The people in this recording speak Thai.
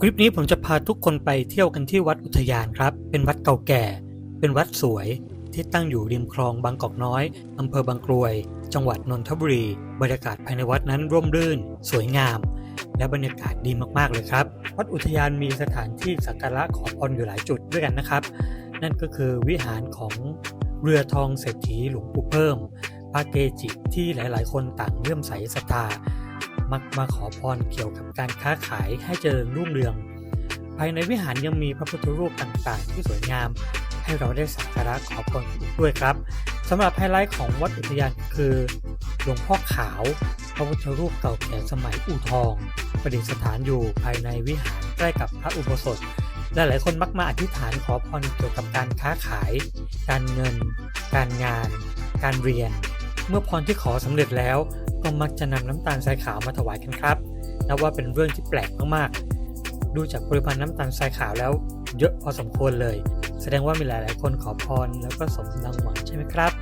คลิปนี้ผมจะพาทุกคนไปเที่ยวกันที่วัดอุทยานครับ เป็นวัดเก่าแก่ เป็นวัดสวยที่ตั้งอยู่ริมคลองบางกอกน้อย อำเภอบางกรวย จังหวัดนนทบุรี บรรยากาศภายในวัดนั้นร่มรื่น สวยงาม และบรรยากาศดีมากๆเลยครับ วัดอุทยานมีสถานที่สักการะขอพรอยู่หลายจุดด้วยกันนะครับ นั่นก็คือวิหารของเรือทองเศรษฐีหลวงปู่เพิ่มพระเกจิที่หลายๆ คนต่างเลื่อมใสศรัทธา มักมาขอพรเกี่ยวกับการค้าขายให้เจริญรุ่งเรือง ภายในวิหารยังมีพระพุทธรูปต่างๆ ที่สวยงาม ให้เราได้สักการะขอพรด้วยครับสำหรับไฮไลท์ของวัดอุทยานคือหลวงพ่อขาว พระพุทธรูปเก่าแก่สมัยอู่ทอง ประดิษฐานอยู่ภายในวิหารใกล้กับพระอุโบสถและหลายคนมักมาอธิษฐานขอพรเกี่ยวกับการค้าขาย การเงิน การงาน การเรียน เมื่อพรที่ขอสำเร็จแล้ว ก็มักจะนำน้ำตาลทรายขาวมาถวายกันครับนับว่าเป็นเรื่องที่แปลกมากๆ ดูจากปริมาณน้ำตาลทรายขาวแล้วเยอะพอสมควรเลย แสดงว่ามีหลายๆ คนขอพรแล้วก็สมดังหวังใช่ไหมครับ